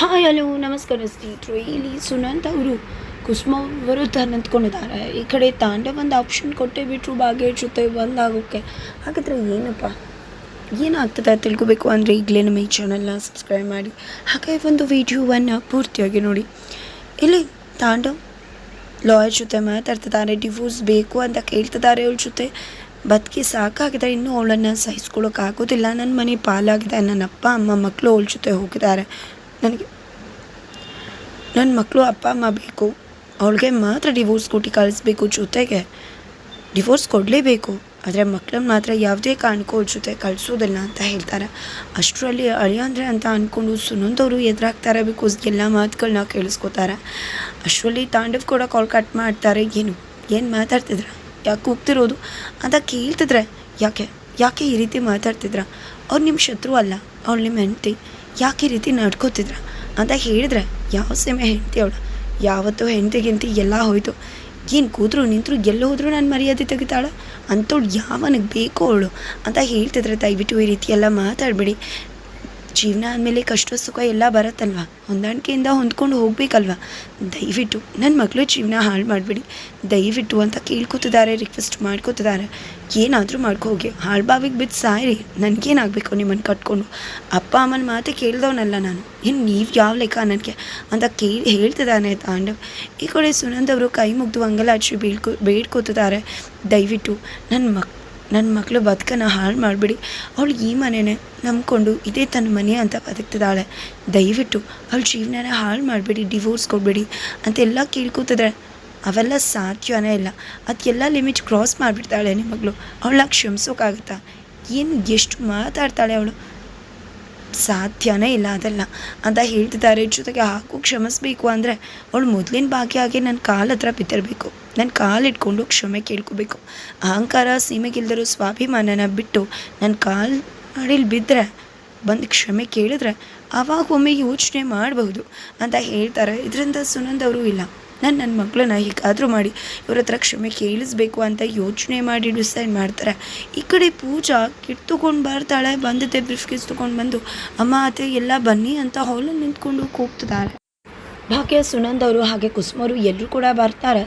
Hi, hello, ನಮಸ್ಕಾರ ಸ್ನೇಹಿತರು. ಇಲ್ಲಿ ಸುನಂತ್ ಅವರು. ಕುಸುಮ ವಿರುದ್ಧ ನಿಂತ್ಕೊಂಡಿದ್ದಾರೆ. ಈ ಕಡೆ ತಾಂಡೆ ಒಂದು ಆಪ್ಷನ್ ಕೊಟ್ಟೇ ಬಿಟ್ಟರು ಭಾಗ್ಯ ಜೊತೆ ಒಂದಾಗೋಕ್ಕೆ ಹಾಗಾದರೆ ಏನಪ್ಪ? ಏನಾಗ್ತದೆ ತಿಳ್ಕೊಬೇಕು ಅಂದರೆ ಈಗಲೇ ನಮ್ಮ ಈ ಚಾನಲ್ನ ಸಬ್ಸ್ಕ್ರೈಬ್ ಮಾಡಿ. ಹಾಗೆ ಒಂದು ವಿಡಿಯೋವನ್ನು ಪೂರ್ತಿಯಾಗಿ ನೋಡಿ. ಇಲ್ಲಿ ತಾಂಡವ್ ಲಾಯರ್ ಜೊತೆ ಮಾತಾಡ್ತಿದ್ದಾರೆ ಡಿವೋರ್ಸ್ ಬೇಕು ಅಂತ ಕೇಳ್ತಿದ್ದಾರೆ ಅವಳ ಜೊತೆ. ಬದುಕಿ ಸಾಕಾಗಿದೆ, ಇನ್ನೂ ಅವಳನ್ನು ಸಹಿಸ್ಕೊಳ್ಳೋಕ್ಕಾಗೋದಿಲ್ಲ ನನ್ನ ಮನೆ ಪಾಲಾಗಿದೆ ನನ್ನ ಅಪ್ಪ ಅಮ್ಮ ಮಕ್ಕಳು ಅವಳ ಜೊತೆ ಹೋಗಿದ್ದಾರೆ. ನನಗೆ. ನನ್ನ ಮಕ್ಕಳು ಅಪ್ಪ ಅಮ್ಮ ಬೇಕು. ಅವಳಿಗೆ ಮಾತ್ರ ಡಿವೋರ್ಸ್ ಕೊಟ್ಟು ಕಳಿಸ್ಬೇಕು ಜೊತೆಗೆ. ಡಿವೋರ್ಸ್ ಕೊಡಲೇಬೇಕು. ಆದರೆ ಮಕ್ಕಳನ್ನ ಮಾತ್ರ ಯಾವುದೇ ಕಾರಣಕ್ಕೂ ಅವ್ರ ಜೊತೆ ಕಳಿಸೋದಿಲ್ಲ ಅಂತ ಹೇಳ್ತಾರೆ. ಅಷ್ಟರಲ್ಲಿ ಅಳಿಯಂದ್ರೆ ಅಂತ ಅಂದ್ಕೊಂಡು ಸುನಂದವರು ಎದುರಾಗ್ತಾರೆ ಬಿಕಾಸ್ ಎಲ್ಲ ಮಾತುಗಳನ್ನ ಕೇಳಿಸ್ಕೊತಾರೆ. ಅಷ್ಟರಲ್ಲಿ ತಾಂಡವ್ ಕೂಡ ಕಾಲ್ ಕಟ್ ಮಾಡ್ತಾರೆ. ಏನು? ಏನು ಮಾತಾಡ್ತಿದ್ರ? ಯಾಕೆ ಹೋಗ್ತಿರೋದು ಅಂತ ಕೇಳ್ತಿದ್ರೆ. ಯಾಕೆ? ಯಾಕೆ ಈ ರೀತಿ ಮಾತಾಡ್ತಿದ್ರ? ಅವ್ರು ನಿಮ್ಮ ಶತ್ರು ಅಲ್ಲ. ಅವ್ರು ನಿಮ್ಮ ಹೆಂಡತಿ. ಯಾಕೆ ರೀತಿ ನಡ್ಕೋತಿದ್ರ? ಅಂತ ಹೇಳಿದ್ರೆ, ಯಾವ ಸೀಮೆ ಹೆಂಡತಿ ಅವಳು? ಯಾವತ್ತೂ ಹೆಂಡತಿಗಿಂತ ಎಲ್ಲ ಹೋಯ್ತು. ಏನು ಕೂತ್ರು ನಿಂತರು ಎಲ್ಲ ಹೋದ್ರು ನಾನು ಮರ್ಯಾದೆ ತೆಗಿತಾಳ? ಅಂಥವ್ಳು ಯಾವನಿಗೆ ಬೇಕೋ ಅವಳು. ಅಂತ ಹೇಳ್ತಿದ್ರೆ ದಯವಿಟ್ಟು ಈ ರೀತಿ ಎಲ್ಲ ಮಾತಾಡಬೇಡಿ. ಜೀವನ ಆದಮೇಲೆ ಕಷ್ಟ ಸುಖ ಎಲ್ಲ ಬರುತ್ತಲ್ವ? ಹೊಂದಾಣಿಕೆಯಿಂದ ಹೊಂದ್ಕೊಂಡು ಹೋಗಬೇಕಲ್ವ? ದಯವಿಟ್ಟು ನನ್ನ ಮಗಳು ಜೀವನ ಹಾಳು ಮಾಡಬೇಡಿ. ದಯವಿಟ್ಟು ಅಂತ ಕೇಳ್ಕೊತಿದ್ದಾರೆ ರಿಕ್ವೆಸ್ಟ್ ಮಾಡ್ಕೊತಿದ್ದಾರೆ. ಏನಾದರೂ ಮಾಡ್ಕೊ ಹೋಗಿ. ಹಾಳು ಬಾವಿಗೆ ಬಿದ್ದು ಸಾಯ್ರಿ. ನನಗೇನಾಗಬೇಕು ನಿಮ್ಮನ್ನು ಕಟ್ಕೊಂಡು? ಅಪ್ಪ ಅಮ್ಮನ ಮಾತೆ ಕೇಳ್ದವನಲ್ಲ ನಾನು. ಇನ್ನು ನೀವು ಯಾವ ಲೆಕ್ಕ ನನಗೆ? ಅಂತ ಕೇಳಿ ಹೇಳ್ತಿದ್ದಾನೆ ತಾಂಡವ್. ಈ ಕಡೆ ಸುನಂದ್ ಅವರು ಕೈ ಮುಗ್ದು ಅಂಗಲಾಚಿ ಬೀಳ್ಕೊ ಬೇಡ್ಕೋತಿದ್ದಾರೆ ದಯವಿಟ್ಟು ನನ್ನ ಮಕ್ ನನ್ನ ಮಗಳು ಬದುಕನ್ನು ಹಾಳು ಮಾಡಿಬಿಡಿ. ಅವಳು ಈ ಮನೆನೇ ನಂಬ್ಕೊಂಡು ಇದೇ ತನ್ನ ಮನೆ ಅಂತ ಬದುಕ್ತಿದ್ದಾಳೆ. ದಯವಿಟ್ಟು ಅವಳು ಜೀವನನ ಹಾಳು ಮಾಡಿಬಿಡಿ ಡಿವೋರ್ಸ್ ಕೊಡಬೇಡಿ ಅಂತೆಲ್ಲ ಕೇಳ್ಕೊತಿದ್ದಾಳೆ ಅವೆಲ್ಲ ಸಾಧ್ಯವೇ ಇಲ್ಲ. ಅದಕ್ಕೆಲ್ಲ ಲಿಮಿಟ್ ಕ್ರಾಸ್ ಮಾಡಿಬಿಡ್ತಾಳೆ ನಿಮ್ಮ ಮಗಳು. ಅವಳ ಕ್ಷಮಿಸೋಕ್ಕಾಗುತ್ತಾ ಏನು ಎಷ್ಟು ಮಾತಾಡ್ತಾಳೆ ಅವಳು? ಸಾಧ್ಯನೇ ಇಲ್ಲ ಅದೆಲ್ಲ. ಅಂತ ಹೇಳ್ತಿದ್ದಾರೆ. ಜೊತೆಗೆ ಹಾಕು ಕ್ಷಮಿಸ್ಬೇಕು ಅಂದರೆ ಅವಳು ಮೊದಲಿನ ಆಗಿ ನನ್ನ ಕಾಲು ಹತ್ರ ಬಿದ್ದಿರಬೇಕು. ನನ್ನ ಕಾಲಿಟ್ಕೊಂಡು ಕ್ಷಮೆ ಕೇಳ್ಕೋಬೇಕು. ಅಹಂಕಾರ ಸೀಮೆಗಿಲ್ದಿರೋ ಸ್ವಾಭಿಮಾನನ ಬಿಟ್ಟು ನನ್ನ ಕಾಲು ಅಡಿಲಿ ಬಿದ್ದರೆ ಬಂದು ಕ್ಷಮೆ ಕೇಳಿದ್ರೆ ಆವಾಗ ಒಮ್ಮೆ ಯೋಚನೆ ಮಾಡಬಹುದು ಅಂತ ಹೇಳ್ತಾರೆ. ಇದರಿಂದ ಸುನಂದವರು ಇಲ್ಲ. ನಾನು ನನ್ನ ಮಗಳನ್ನ ಹೀಗಾದರೂ ಮಾಡಿ ಇವ್ರ ಹತ್ರ ಕ್ಷಮೆ ಕೇಳಿಸ್ಬೇಕು ಅಂತ ಯೋಚನೆ ಮಾಡಿ ಡಿಸೈಡ್ ಮಾಡ್ತಾರೆ. ಈ ಕಡೆ ಪೂಜಾ ಕಿಟ್ ತೊಗೊಂಡು ಬರ್ತಾಳೆ ಬಂದಿದ್ದೆ ಬ್ರಿಫ್ ಕೇಸ್ ತೊಗೊಂಡು ಬಂದು, ಅಮ್ಮ, ಅತ್ತೆ, ಎಲ್ಲ ಬನ್ನಿ ಅಂತ ಹಾಲಲ್ಲಿ ನಿಂತ್ಕೊಂಡು ಕೂಗ್ತಿದ್ದಾರೆ. ಭಾಗ್ಯ, ಸುನಂದ್ ಅವರು ಹಾಗೆ ಕುಸುಮರು ಎಲ್ಲರೂ ಕೂಡ ಬರ್ತಾರೆ.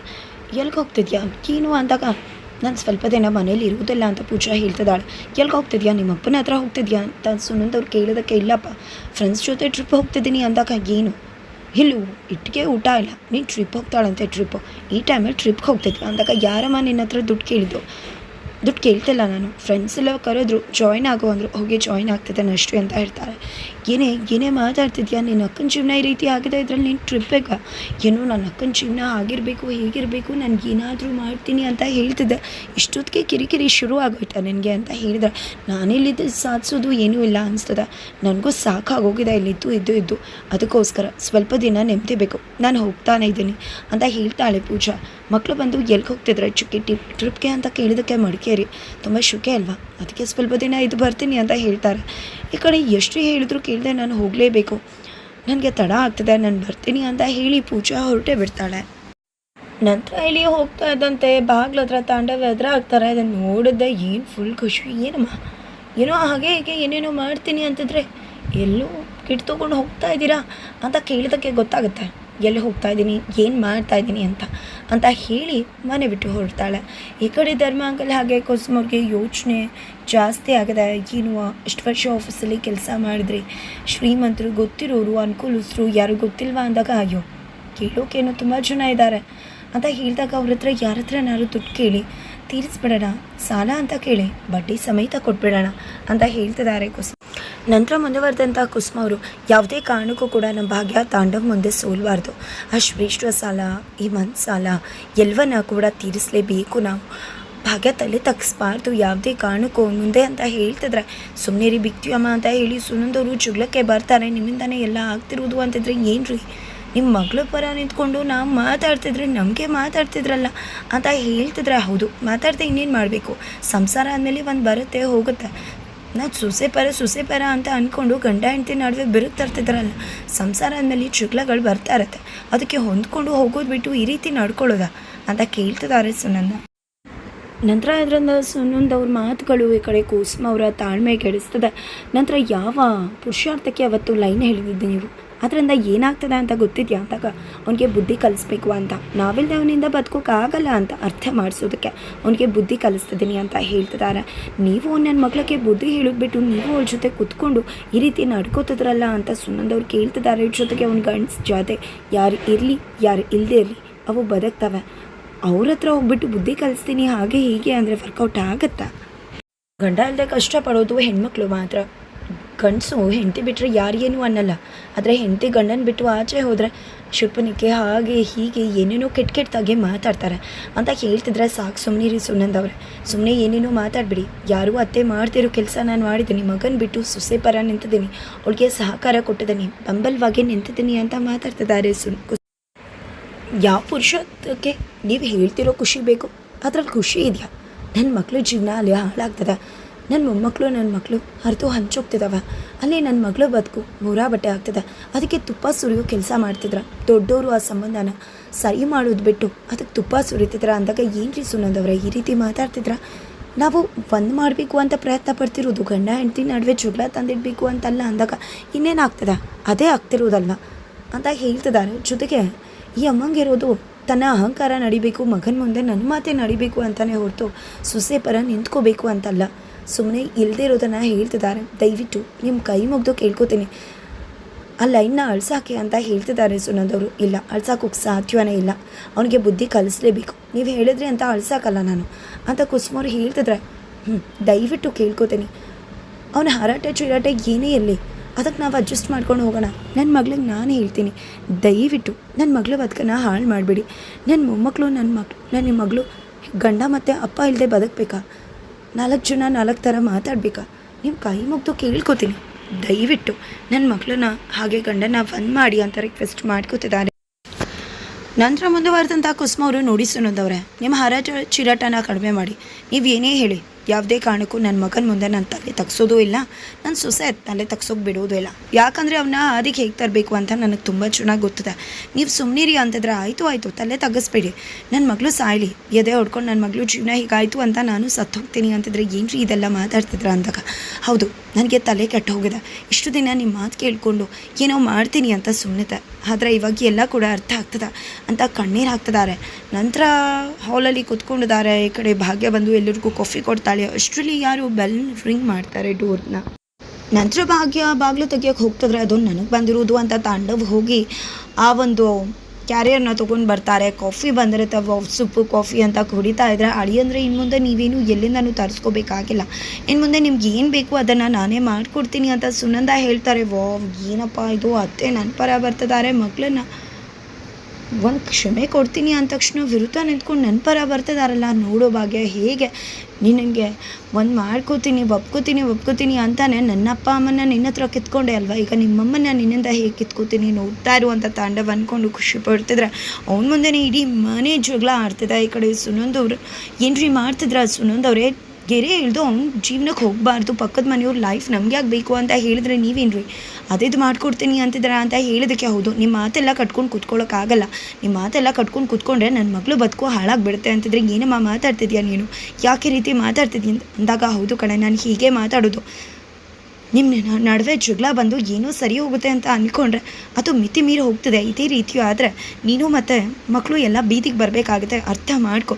ಎಲ್ಗೆ ಹೋಗ್ತಿದ್ಯಾ? ಏನು ಅಂದಾಗ, ನಾನು ಸ್ವಲ್ಪ ದಿನ ಮನೇಲಿ ಇರುವುದಿಲ್ಲ ಅಂತ ಪೂಜಾ ಹೇಳ್ತಿದ್ದಾಳೆ. ಎಲ್ಗೆ ಹೋಗ್ತಿದ್ಯಾ? ನಿಮ್ಮ ಅಪ್ಪನ ಹತ್ರ ಹೋಗ್ತಿದ್ಯಾ? ಅಂತ ಸುನಂದ್ ಅವ್ರು ಕೇಳೋದಕ್ಕೆ, ಇಲ್ಲಪ್ಪ ಫ್ರೆಂಡ್ಸ್ ಜೊತೆ ಟ್ರಿಪ್ ಹೋಗ್ತಿದ್ದೀನಿ ಅಂದಾಗ, ಏನು? ಇಲ್ಲೂ ಇಟ್ಟಿಗೆ ಊಟ ಇಲ್ಲ. ನೀನು ಟ್ರಿಪ್ ಹೋಗ್ತಾಳಂತೆ ಟ್ರಿಪ್ ಈ ಟೈಮಲ್ಲಿ ಟ್ರಿಪ್ಗೆ ಹೋಗ್ತಿದ್ವಿ. ಅಂದಾಗ ಯಾರಮ್ಮ ನಿನ್ನ ಹತ್ರ ದುಡ್ಡು ಕೇಳಿದ್ದು? ದುಡ್ಡು ಕೇಳ್ತಿಲ್ಲ ನಾನು. ಫ್ರೆಂಡ್ಸ್ ಎಲ್ಲ ಕರೆದ್ರು ಜಾಯ್ನ್ ಆಗು ಅಂದರು, ಹೋಗಿ ಜಾಯ್ನ್ ಆಗ್ತಿದ್ದಾನೆ ಅಷ್ಟು ಅಂತ ಹೇಳ್ತಾರೆ. ಏನೇ ಏನೇ ಮಾತಾಡ್ತಿದ್ಯಾ, ನಿನ್ನ ಅಕ್ಕನ ಜೀವನ ಈ ರೀತಿ ಆಗಿದೆ ಇದ್ರಲ್ಲಿ ನೀನು ಟ್ರಿಪ್ ಬೇಕಾ ಏನೋ ನನ್ನ ಅಕ್ಕನ ಜೀವನ ಆಗಿರಬೇಕು, ಹೀಗಿರಬೇಕು ನನಗೆ ಏನಾದರೂ ಮಾಡ್ತೀನಿ ಅಂತ ಹೇಳ್ತಿದ್ದೆ. ಇಷ್ಟೊತ್ತಿಗೆ ಕಿರಿಕಿರಿ ಶುರು ಆಗೋಯ್ತ ನನಗೆ ಅಂತ ಹೇಳಿದ್ರೆ, ನಾನಿಲ್ಲಿದ್ದು ಸಾಧಿಸೋದು ಏನೂ ಇಲ್ಲ ಅನಿಸ್ತದೆ. ನನಗೂ ಸಾಕಾಗೋಗಿದೆ, ಇಲ್ಲಿದ್ದು, ಇದ್ದು ಇದ್ದು. ಅದಕ್ಕೋಸ್ಕರ ಸ್ವಲ್ಪ ದಿನ ನೆಮ್ಮದಿ ಬೇಕು. ನಾನು ಹೋಗ್ತಾನೆ ಇದ್ದೀನಿ ಅಂತ ಹೇಳ್ತಾಳೆ ಪೂಜಾ. ಮಕ್ಕಳು ಬಂದು ಎಲ್ಲಿಗೆ ಹೋಗ್ತಿದ್ರೆ, ಚುಕ್ಕಿ ಟಿಪ್ ಟ್ರಿಪ್ಗೆ ಅಂತ ಕೇಳಿದಕ್ಕೆ ಮಡಿಕೇರಿ ತುಂಬ ಶುಕೆ ಅಲ್ವಾ? ಅದಕ್ಕೆ ಸ್ವಲ್ಪ ದಿನ ಇದು ಬರ್ತೀನಿ ಅಂತ ಹೇಳ್ತಾರೆ. ಈ ಕಡೆ ಎಷ್ಟು ಹೇಳಿದ್ರು ಕೇಳಿದೆ ನಾನು ಹೋಗಲೇಬೇಕು. ನನಗೆ ತಡ ಆಗ್ತದೆ, ನಾನು ಬರ್ತೀನಿ ಅಂತ ಹೇಳಿ ಪೂಜಾ ಹೊರಟೆ ಬಿಡ್ತಾಳೆ. ನಂತರ ಇಲ್ಲಿ ಹೋಗ್ತಾ ಇದ್ದಂತೆ, ಬಾಗ್ಲ ಹತ್ರ ತಾಂಡವ ಹತ್ರ ಆಗ್ತಾರೆ ಅದನ್ನು ನೋಡಿದ್ದೆ, ಏನು ಫುಲ್ ಖುಷಿ, ಏನಮ್ಮ? ಏನೋ ಹಾಗೆ ಹೀಗೆ ಏನೇನೋ ಮಾಡ್ತೀನಿ ಅಂತಿದ್ರೆ ಎಲ್ಲೂ ಕಿಟ್ ತೊಗೊಂಡು ಹೋಗ್ತಾ ಇದ್ದೀರಾ ಅಂತ ಕೇಳಿದಕ್ಕೆ ಗೊತ್ತಾಗುತ್ತೆ. ಎಲ್ಲಿ ಹೋಗ್ತಾ ಇದ್ದೀನಿ, ಏನು ಮಾಡ್ತಾ ಇದ್ದೀನಿ ಅಂತ. ಅಂತ ಹೇಳಿ ಮನೆ ಬಿಟ್ಟು ಹೊರಡ್ತಾಳೆ. ಈ ಕಡೆ ಧರ್ಮಾಂಕಲ್ ಹಾಗೆ ಕುಸುಮವ್ರಿಗೆ ಯೋಚನೆ ಜಾಸ್ತಿ ಆಗಿದೆ, ಏನು, ಇಷ್ಟು ವರ್ಷ ಆಫೀಸಲ್ಲಿ ಕೆಲಸ ಮಾಡಿದ್ರಿ. ಶ್ರೀಮಂತರು ಗೊತ್ತಿರೋರು, ಅನುಕೂಲಿಸ್ರು ಯಾರು ಗೊತ್ತಿಲ್ವಾ ಅಂದಾಗ, ಅಯ್ಯೋ, ಕೇಳೋಕೇನೋ ತುಂಬ ಜನ ಇದ್ದಾರೆ ಅಂತ ಹೇಳಿದಾಗ ಅವ್ರ ಹತ್ರ ಯಾರ ಹತ್ರನಾದ್ರು ದುಡ್ಡು ಕೇಳಿ, ತೀರಿಸ್ಬಿಡೋಣ, ಸಾಲ ಅಂತ ಕೇಳಿ ಬಡ್ಡಿ ಸಮೇತ ಕೊಟ್ಬಿಡೋಣ ಅಂತ ಹೇಳ್ತಿದ್ದಾರೆ ಕುಸುಮ ನಂತರ ಮುಂದುವರೆದಂಥ ಕುಸುಮ ಅವರು ಯಾವುದೇ ಕಾರಣಕ್ಕೂ ಕೂಡ ನಮ್ಮ ಭಾಗ್ಯ ತಾಂಡವ್ ಮುಂದೆ ಸೋಲಬಾರ್ದು. ಆ ಶ್ರೇಷ್ಠ ಸಾಲ ಈ ಮನ್ ಸಾಲ, ಎಲ್ಲವನ್ನ ಕೂಡ ತೀರಿಸಲೇಬೇಕು ನಾವು. ಭಾಗ್ಯ ತಲೆ ತಗ್ಸ್ಬಾರ್ದು, ಯಾವುದೇ ಕಾರಣಕ್ಕೂ ಮುಂದೆ ಅಂತ ಹೇಳ್ತಿದ್ರೆ ಸುಮ್ಮನೆ ರೀ ಬಿಕ್ತೀವಮ್ಮ ಅಂತ ಹೇಳಿ ಸುನಂದವರು ಜುಗ್ಲಕ್ಕೆ ಬರ್ತಾರೆ. ನಿಮ್ಮಿಂದನೇ ಎಲ್ಲ ಆಗ್ತಿರೋದು ಅಂತಿದ್ರೆ ಏನು ರೀ ನಿಮ್ಮ ಮಗಳ ಪರ ನಿಂತ್ಕೊಂಡು ನಾವು ಮಾತಾಡ್ತಿದ್ರೆ ನಮಗೆ ಮಾತಾಡ್ತಿದ್ರಲ್ಲ ಅಂತ ಹೇಳ್ತಿದ್ರೆ ಹೌದು. ಮಾತಾಡ್ದೆ ಇನ್ನೇನು ಮಾಡಬೇಕು? ಸಂಸಾರ ಆದಮೇಲೆ ಒಂದು ಬರುತ್ತೆ, ಹೋಗುತ್ತೆ. ನಾವು ಸೊಸೆ ಪರ ಅಂತ ಅಂದ್ಕೊಂಡು ಗಂಡ ಹೆಂಡತಿ ನಡುವೆ ಬಿರುಕು ತರ್ತಿದ್ರಲ್ಲ ಸಂಸಾರ ಅಂದಮೇಲೆ ಜುಗ್ಲಗಳು ಬರ್ತಾ ಇರತ್ತೆ. ಅದಕ್ಕೆ ಹೊಂದ್ಕೊಂಡು ಹೋಗೋದು ಬಿಟ್ಟು ಈ ರೀತಿ ನಡ್ಕೊಳ್ಳೋದ? ಅಂತ ಕೇಳ್ತಿದ್ದಾರೆ ಸುನಂದ. ನಂತರ ಅದರಿಂದ ಸುನಂದ್ ಅವ್ರ ಮಾತುಗಳು ಈ ಕಡೆ ಕುಸುಮ ಅವರ ತಾಳ್ಮೆ ಕೆಡಿಸ್ತದೆ. ನಂತರ ಯಾವ ಪುರುಷಾರ್ಥಕ್ಕೆ ಅವತ್ತು ಲೈನ್ ಹೇಳಿದ್ದೆ ನೀವು? ಅದರಿಂದ ಏನಾಗ್ತದೆ ಅಂತ ಗೊತ್ತಿದೆಯಾ ಅಂದಾಗ, ಅವನಿಗೆ ಬುದ್ಧಿ ಕಲಿಸ್ಬೇಕು ಅಂತ. ನಾವಿಲ್ಲದೆ ಅವನಿಂದ ಬದುಕೋಕ್ಕಾಗಲ್ಲ ಅಂತ ಅರ್ಥ ಮಾಡಿಸೋದಕ್ಕೆ ಅವನಿಗೆ ಬುದ್ಧಿ ಕಲಿಸ್ತಿದ್ದೀನಿ ಅಂತ ಹೇಳ್ತಿದ್ದಾರೆ. ನೀವು ನನ್ನ ಮಗಳಿಗೆ ಬುದ್ಧಿ ಹೇಳಿದ್ಬಿಟ್ಟು ನೀವು ಅವ್ರ ಜೊತೆ ಕುತ್ಕೊಂಡು ಈ ರೀತಿ ನಡ್ಕೋತಿದ್ರಲ್ಲ ಅಂತ ಸುನಂದವ್ರು ಕೇಳ್ತಿದ್ದಾರೆ. ಜೊತೆಗೆ ಅವ್ನ ಗಂಡ್ಸ್ ಜೊತೆ ಯಾರು ಇರಲಿ, ಯಾರು ಇಲ್ಲದೆ ಇರಲಿ, ಅವು ಬದುಕ್ತವೆ. ಅವ್ರ ಹತ್ರ ಹೋಗ್ಬಿಟ್ಟು ಬುದ್ಧಿ ಕಲಿಸ್ತೀನಿ, ಹಾಗೆ ಹೀಗೆ ಅಂದರೆ ವರ್ಕೌಟ್ ಆಗುತ್ತಾ? ಗಂಡ ಇಲ್ಲದೆ ಕಷ್ಟಪಡೋದು ಹೆಣ್ಮಕ್ಳು ಮಾತ್ರ. ಗಂಡಸು ಹೆಂಡತಿ ಬಿಟ್ಟರೆ ಯಾರಿಗೇನು ಅನ್ನಲ್ಲ. ಆದರೆ ಹೆಂಡತಿ ಗಂಡನ ಬಿಟ್ಟು ಆಚೆ ಹೋದರೆ ಶುಪ್ಪನಿಕ್ಕೆ ಹಾಗೆ ಹೀಗೆ ಏನೇನೋ ಕೆಟ್ಟ ಕೆಟ್ಟದಾಗೆ ಮಾತಾಡ್ತಾರೆ. ಅಂತ ಹೇಳ್ತಿದ್ರೆ ಸಾಕು ಸುಮ್ಮನೆ ರೀ ಸುನಂದವ್ರೆ ಸುಮ್ಮನೆ ಏನೇನೋ ಮಾತಾಡ್ಬಿಡಿ. ಯಾರೂ ಅತ್ತೆ ಮಾಡ್ತಿರೋ ಕೆಲಸ ನಾನು ಮಾಡಿದ್ದೀನಿ. ಮಗನ ಬಿಟ್ಟು ಸೊಸೆ ಪರ ನಿಂತಿದ್ದೀನಿ. ಅವಳಿಗೆ ಸಹಕಾರ ಕೊಟ್ಟಿದ್ದೀನಿ. ಬಂಬಲ್ವಾಗಿ ನಿಂತಿದ್ದೀನಿ ಅಂತ ಮಾತಾಡ್ತಿದ್ದಾರೆ ಸುನ್ ಯಾವ ಪುರುಷಕ್ಕೆ ನೀವು ಹೇಳ್ತಿರೋ ಖುಷಿ ಬೇಕು. ಅದ್ರಲ್ಲಿ ಖುಷಿ ಇದೆಯಾ? ನನ್ನ ಮಕ್ಕಳು ಜೀವನ ಅಲ್ಲಿ ಹಾಳಾಗ್ತದೆ. ನನ್ನ ಮೊಮ್ಮಕ್ಕಳು ನನ್ನ ಮಕ್ಕಳು ಹರಿದು ಹಂಚೋಗ್ತಿದ್ದಾವೆ ಅಲ್ಲಿ ನನ್ನ ಮಗಳು ಬದುಕು ಮೂರಾ ಬಟ್ಟೆ ಆಗ್ತದೆ ಅದಕ್ಕೆ ತುಪ್ಪ ಸುರಿಯೋ ಕೆಲಸ ಮಾಡ್ತಿದ್ರ. ದೊಡ್ಡವರು ಆ ಸಂಬಂಧನ ಸರಿ ಮಾಡೋದು ಬಿಟ್ಟು ಅದಕ್ಕೆ ತುಪ್ಪ ಸುರಿತಿದ್ರ ಅಂದಾಗ ಏನು ರೀ ಸುನಂದವ್ರೆ ಈ ರೀತಿ ಮಾತಾಡ್ತಿದ್ರ? ನಾವು ಒಂದು ಮಾಡಬೇಕು ಅಂತ ಪ್ರಯತ್ನ ಪಡ್ತಿರೋದು, ಗಂಡ, ಹೆಂಡತಿ ನಡುವೆ ಜಗಳ ತಂದಿಡಬೇಕು ಅಂತಲ್ಲ ಅಂದಾಗ ಇನ್ನೇನಾಗ್ತದೆ ಅದೇ ಆಗ್ತಿರೋದಲ್ವ? ಅಂತ ಹೇಳ್ತಿದ್ದಾರೆ ಜೊತೆಗೆ ಈ ಅಮ್ಮಂಗಿರೋದು ತನ್ನ ಅಹಂಕಾರ ನಡಿಬೇಕು, ಮಗನ ಮುಂದೆ ನನ್ನ ಮಾತೆ ನಡಿಬೇಕು ಅಂತಲೇ ಹೊರತು ಸೊಸೆ ಪರ ನಿಂತ್ಕೋಬೇಕು ಅಂತಲ್ಲ. ಸುಮ್ಮನೆ ಇಲ್ಲದೇ ಇರೋದನ್ನು ಹೇಳ್ತಿದ್ದಾರೆ. ದಯವಿಟ್ಟು ನಿಮ್ಮ ಕೈ ಮುಗ್ದು ಕೇಳ್ಕೊತೀನಿ. ಆ ಲೈನ್ನ ಅಳ್ಸಾಕೆ ಅಂತ ಹೇಳ್ತಿದ್ದಾರೆ ಸುನಂದವರು. ಇಲ್ಲ, ಅಳ್ಸಾಕೋಕೆ ಸಾಧ್ಯವೇ ಇಲ್ಲ. ಅವನಿಗೆ ಬುದ್ಧಿ ಕಲಿಸ್ಲೇಬೇಕು. ನೀವು ಹೇಳಿದ್ರಿ ಅಂತ ಅಳ್ಸಾಕಲ್ಲ ನಾನು ಅಂತ ಕುಸುಮವ್ರು ಹೇಳ್ತಿದ್ರೆ. ಹ್ಞೂ ದಯವಿಟ್ಟು ಕೇಳ್ಕೊತೀನಿ. ಅವನ ಹಾರಾಟ ಚೀರಾಟ ಏನೇ ಇರಲಿ. ಅದಕ್ಕೆ ನಾವು ಅಡ್ಜಸ್ಟ್ ಮಾಡ್ಕೊಂಡು ಹೋಗೋಣ. ನನ್ನ ಮಗಳಿಗೆ ನಾನೇ ಹೇಳ್ತೀನಿ. ದಯವಿಟ್ಟು ನನ್ನ ಮಗಳು ಬದುಕನ್ನು ಹಾಳು ಮಾಡಿಬಿಡಿ. ನನ್ನ ಮೊಮ್ಮಕ್ಕಳು ನನ್ನ ಮಕ್ಳು ನನ್ನ ಮಗಳು ಗಂಡ ಮತ್ತು ಅಪ್ಪ ಇಲ್ಲದೆ ಬದುಕಬೇಕಾ? ನಾಲ್ಕು ಜನ, ನಾಲ್ಕು ಥರ ಮಾತಾಡಬೇಕಾ? ನೀವು ಕೈ ಮುಗ್ದು ಕೇಳ್ಕೊತೀನಿ. ದಯವಿಟ್ಟು ನನ್ನ ಮಗಳನ್ನ ಹಾಗೆ ಗಂಡನ ಬಂದ್ ಮಾಡಿ ಅಂತ ರಿಕ್ವೆಸ್ಟ್ ಮಾಡ್ಕೋತಿದ್ದಾರೆ. ನಂತರ ಮುಂದುವರೆದಂಥ ಕುಸುಮ ಅವರು ನೋಡಿ ಸುನಂದವ್ರೆ. ನಿಮ್ಮ ಹರಾಜ ಚಿರಾಟನ ಕಡಿಮೆ ಮಾಡಿ. ನೀವು ಏನೇ ಹೇಳಿ. ಯಾವುದೇ ಕಾರಣಕ್ಕೂ ನನ್ನ ಮಗನ ಮುಂದೆ ನಾನು ತಲೆ ತಗ್ಸೋದು ಇಲ್ಲ. ನನ್ನ ಸೊಸೆ ತಲೆ ತಗ್ಸೋಕೆ ಬಿಡೋದು ಇಲ್ಲ. ಯಾಕಂದರೆ ಅವನ್ನ ಅದಕ್ಕೆ ಹೇಗೆ ತರಬೇಕು ಅಂತ ನನಗೆ ತುಂಬ ಚೆನ್ನಾಗಿ ಗೊತ್ತಿದೆ. ನೀವು ಸುಮ್ಮನಿರಿ ಅಂತಂದ್ರೆ, ಆಯಿತು ಆಯಿತು, ತಲೆ ತಗ್ಗಿಸ್ಬೇಡಿ ನನ್ನ ಮಗಳು ಸಾಯಲಿ. ಎದೆ ಹೊಡ್ಕೊಂಡು ನನ್ನ ಮಗಳು ಜೀವನ ಹೀಗಾಯಿತು ಅಂತ ನಾನು ಸತ್ತು ಹೋಗ್ತೀನಿ ಅಂತಿದ್ರೆ ರೀ ಇದೆಲ್ಲ ಮಾತಾಡ್ತಿದ್ರ ಅಂದಾಗ? ಹೌದು, ನನಗೆ ತಲೆ ಕೆಟ್ಟು ಹೋಗಿದೆ. ಇಷ್ಟು ದಿನ ನಿಮ್ಮ ಮಾತು ಕೇಳಿಕೊಂಡು ಏನೋ ಮಾಡ್ತೀನಿ ಅಂತ ಸುಮ್ಮನೆ ಆದರೆ ಇವಾಗ ಎಲ್ಲ ಕೂಡ ಅರ್ಥ ಆಗ್ತದ. ಅಂತ ಕಣ್ಣೀರು ಹಾಕ್ತಿದ್ದಾರೆ ನಂತರ ಹಾಲಲ್ಲಿ ಕೂತ್ಕೊಂಡಿದ್ದಾರೆ, ಈ ಕಡೆ ಭಾಗ್ಯ ಬಂದು ಎಲ್ಲರಿಗೂ ಕಾಫಿ ಕೊಡ್ತಾಳೆ. ಅಷ್ಟರಲ್ಲಿ ಯಾರು ಬೆಲ್ ರಿಂಗ್ ಮಾಡ್ತಾರೆ ಡೋರ್ನ ನಂತರ ಭಾಗ್ಯ ಬಾಗಿಲು ತೆಗಿಯೋಕೆ ಹೋಗ್ತಿದ್ರೆ ಅದು ನನಗೆ ಬಂದಿರೋದು ಅಂತ ತಾಂಡವ್ ಹೋಗಿ ಆ ಒಂದು ಕ್ಯಾರಿಯರ್ನ ತೊಗೊಂಡು ಬರ್ತಾರೆ. ಕಾಫಿ ಬಂದಿರುತ್ತೆ ಸುಪ್ಪು ಕಾಫಿ ಅಂತ ಕುಡಿತಾ ಇದ್ರೆ ಅಳಿ ಅಂದರೆ ಇನ್ನು ಮುಂದೆ ನೀವೇನು ಎಲ್ಲಿಂದನೂ ತರಿಸ್ಕೋಬೇಕಾಗಿಲ್ಲ. ಇನ್ನು ಮುಂದೆ ನಿಮ್ಗೆ ಏನು ಬೇಕು ಅದನ್ನು ನಾನೇ ಮಾಡಿಕೊಡ್ತೀನಿ ಅಂತ ಸುನಂದ ಹೇಳ್ತಾರೆ. ವಾವ್, ಏನಪ್ಪ ಇದು? ಅತ್ತೆ ನನ್ನ ಪರ ಬರ್ತಿದ್ದಾರೆ ಮಗಳನ್ನ ಒಂದು ಕ್ಷಮೆ ಕೊಡ್ತೀನಿ ಅಂದ ತಕ್ಷಣ ವಿರುದ್ಧ ನಿಂತ್ಕೊಂಡು ನನ್ನ ಪರ ಬರ್ತಿದಾರಲ್ಲ ನೋಡೋ ಭಾಗ್ಯ ಹೇಗೆ? ನಿನಗೆ ಒಂದು ಮಾಡ್ಕೋತೀನಿ, ಒಪ್ಕೋತೀನಿ ಒಪ್ಕೋತೀನಿ ಅಂತಾನೆ ನನ್ನ ಅಪ್ಪ ಅಮ್ಮನ ನಿನ್ನ ಹತ್ರ ಕಿತ್ಕೊಂಡೆ ಅಲ್ವಾ? ಈಗ ನಿಮ್ಮಮ್ಮನ ನಿನ್ನಿಂದ ಹೇಗೆ ಕಿತ್ಕೋತೀನಿ? ನೋಡ್ತಾ ಇರುವಂಥ ತಾಂಡವ ಅಂದ್ಕೊಂಡು ಖುಷಿ ಪಡ್ತಿದ್ರೆ. ಅವ್ನ ಮುಂದೆನೇ ಇಡೀ ಮನೆ ಜಗಳ ಆಡ್ತಿದ್ದ ಈ ಕಡೆ ಸುನಂದವ್ರು ಏನ್ರಿ ಮಾಡ್ತಿದ್ರ ಸುನಂದವ್ರೆ ಗೆರೆ ಇಳ್ದು ಅವ್ನು ಜೀವನಕ್ಕೆ ಹೋಗಬಾರ್ದು, ಪಕ್ಕದ ಮನೆಯವ್ರ ಲೈಫ್ ನಮ್ಗೆ ಯಾಕೆ ಬೇಕು ಅಂತ ಹೇಳಿದ್ರೆ ನೀವೇನು ರೀ ಅದೇದು ಮಾಡ್ಕೊಡ್ತೀನಿ ಅಂತಿದ್ದಾರೆ ಅಂತ ಹೇಳಿದಕ್ಕೆ ಹೌದು. ನಿಮ್ಮ ಮಾತೆಲ್ಲ ಕಟ್ಕೊಂಡು ಕೂತ್ಕೊಳ್ಳೋಕ್ಕಾಗಲ್ಲ ನಿಮ್ಮ ಮಾತೆಲ್ಲ ಕಟ್ಕೊಂಡು ಕೂತ್ಕೊಂಡ್ರೆ ನನ್ನ ಮಗಳು ಬದುಕು ಹಾಳಾಗ್ಬಿಡುತ್ತೆ ಅಂತಿದ್ರೆ ಏನಮ್ಮ ಮಾತಾಡ್ತಿದ್ಯಾ ನೀನು? ಯಾಕೆ ರೀತಿ ಮಾತಾಡ್ತಿದ್ಯ ಅಂದಾಗ ಹೌದು ಕಣೆ, ನಾನು ಹೀಗೆ ಮಾತಾಡೋದು. ನಿಮ್ಮ ನಡುವೆ ಜಗಳ ಬಂದು ಏನೋ ಸರಿ ಹೋಗುತ್ತೆ ಅಂತ ಅಂದ್ಕೊಂಡ್ರೆ ಅದು ಮಿತಿ ಮೀರಿ ಹೋಗ್ತದೆ. ಇದೇ ರೀತಿಯೂ ಆದರೆ ನೀನು ಮತ್ತು ಮಕ್ಕಳು ಎಲ್ಲ ಬೀದಿಗೆ ಬರಬೇಕಾಗುತ್ತೆ. ಅರ್ಥ ಮಾಡ್ಕೊ.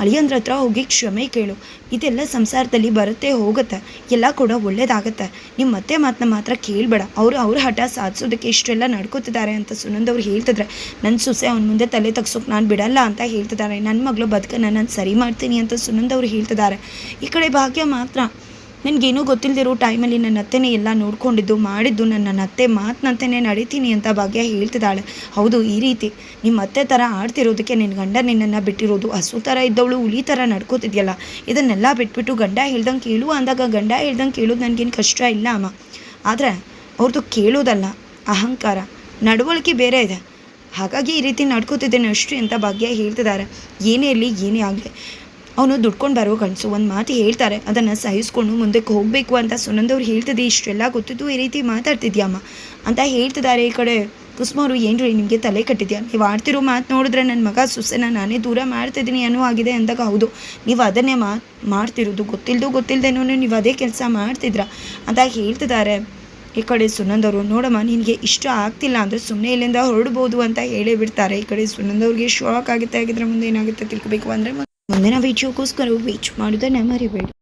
ಅಳಿಯಂದ್ರ ಹತ್ರ ಹೋಗಿ ಕ್ಷಮೆ ಕೇಳು. ಇದೆಲ್ಲ ಸಂಸಾರದಲ್ಲಿ ಬರುತ್ತೆ, ಹೋಗುತ್ತೆ. ಎಲ್ಲ ಕೂಡ ಒಳ್ಳೇದಾಗತ್ತೆ. ನಿಮ್ಮ ಮತ್ತೆ ಮಾತನ್ನ ಮಾತ್ರ ಕೇಳಬೇಡ. ಅವರು ಅವ್ರ ಹಠ ಸಾಧಿಸೋದಕ್ಕೆ ಇಷ್ಟೆಲ್ಲ ನಡ್ಕೋತಿದ್ದಾರೆ ಅಂತ ಸುನಂದವ್ರು ಹೇಳ್ತಿದ್ರೆ ನನ್ನ ಸೊಸೆ ಅವ್ನ ಮುಂದೆ ತಲೆ ತಗ್ಸೋಕೆ ನಾನು ಬಿಡಲ್ಲ ಅಂತ ಹೇಳ್ತಿದ್ದಾರೆ. ನನ್ನ ಮಗಳು ಬದುಕನ್ನು ನಾನು ಸರಿ ಮಾಡ್ತೀನಿ ಅಂತ ಸುನಂದವ್ರು ಹೇಳ್ತಿದ್ದಾರೆ. ಈ ಕಡೆ ಭಾಗ್ಯ ಮಾತ್ರ ನನಗೇನೂ ಗೊತ್ತಿಲ್ಲದಿರೋ ಟೈಮಲ್ಲಿ ನನ್ನ ಅತ್ತೆನೇ ಎಲ್ಲ ನೋಡ್ಕೊಂಡಿದ್ದು, ಮಾಡಿದ್ದು ನನ್ನ ಅತ್ತೆ ಮಾತಿನಂತೆಯೇ ನಡೀತೀನಿ ಅಂತ ಭಾಗ್ಯ ಹೇಳ್ತಿದ್ದಾಳೆ. ಹೌದು, ಈ ರೀತಿ. ನಿಮ್ಮ ಅತ್ತೆ ಥರ ಆಡ್ತಿರೋದಕ್ಕೆ ನಿನ್ನ ಗಂಡ ನಿನ್ನನ್ನು ಬಿಟ್ಟಿರೋದು. ಹಸು ಥರ ಇದ್ದವಳು, ಹುಲಿ ಥರ ನಡ್ಕೋತಿದ್ಯಲ್ಲ. ಇದನ್ನೆಲ್ಲ ಬಿಟ್ಬಿಟ್ಟು ಗಂಡ ಹೇಳ್ದಂಗೆ ಕೇಳು ಅಂದಾಗ ಗಂಡ ಹೇಳ್ದಂಗೆ ಕೇಳೋದು ನನಗೇನು ಕಷ್ಟ ಇಲ್ಲ ಅಮ್ಮ. ಆದರೆ ಅವ್ರದ್ದು ಕೇಳೋದಲ್ಲ, ಅಹಂಕಾರ. ನಡವಳಿಕೆ ಬೇರೆ ಇದೆ. ಹಾಗಾಗಿ ಈ ರೀತಿ ನಡ್ಕೋತಿದ್ದೇನೆ ಅಷ್ಟು ಅಂತ ಭಾಗ್ಯ ಹೇಳ್ತಿದ್ದಾರೆ. ಏನೇ ಇರಲಿ, ಏನೇ ಆಗಲಿ. ಅವನು ದುಡ್ಕೊಂಡು ಬರೋ ಕನಸು. ಒಂದು ಮಾತು ಹೇಳ್ತಾರೆ, ಅದನ್ನು ಸಹಿಸ್ಕೊಂಡು ಮುಂದಕ್ಕೆ ಹೋಗಬೇಕು ಅಂತ ಸುನಂದವ್ರು ಹೇಳ್ತಿದ್ದೆ. ಇಷ್ಟೆಲ್ಲ ಗೊತ್ತಿದ್ದು ಈ ರೀತಿ ಮಾತಾಡ್ತಿದ್ಯಮ್ಮ ಅಂತ ಹೇಳ್ತಿದ್ದಾರೆ ಈ ಕಡೆ. ಕುಸ್ಮವರು ಏನು ರೀ ನಿಮಗೆ ತಲೆ ಕಟ್ಟಿದ್ಯಾ? ನೀವು ಆಡ್ತಿರೋ ಮಾತು ನೋಡಿದ್ರೆ ನನ್ನ ಮಗ ಸುಸೆನ ನಾನೇ ದೂರ ಮಾಡ್ತಿದ್ದೀನಿ ಅನ್ನೋ ಆಗಿದೆ ಅಂದಾಗ ಹೌದು. ನೀವು ಅದನ್ನೇ ಮಾ, ಮಾಡ್ತಿರೋದು. ಗೊತ್ತಿಲ್ಲದೋ ಗೊತ್ತಿಲ್ಲದೇನೋ ನೀವು ಅದೇ ಕೆಲಸ ಮಾಡ್ತಿದ್ರ ಅಂತ ಹೇಳ್ತಿದ್ದಾರೆ ಈ ಕಡೆ ಸುನಂದ್ ಅವರು ನೋಡಮ್ಮ, ನಿನಗೆ ಇಷ್ಟ ಆಗ್ತಿಲ್ಲ ಅಂದರೆ ಸುಮ್ಮನೆ ಇಲ್ಲಿಂದ ಹೊರಡ್ಬೋದು ಅಂತ ಹೇಳೇ ಬಿಡ್ತಾರೆ ಈ ಕಡೆ ಸುನಂದ್ ಅವ್ರಿಗೆ ಶಾಕ್ ಆಗುತ್ತೆ ಆಗಿದ್ರೆ ಮುಂದೆ ಏನಾಗುತ್ತೆ ತಿಳ್ಕೊಬೇಕು ಅಂದರೆ ಮುಂದಿನ ವಿಡಿಯೋಗೋಸ್ಕರ ವೇಚ್ ಮಾಡೋದನ್ನ ಮರಿಬೇಡಿ.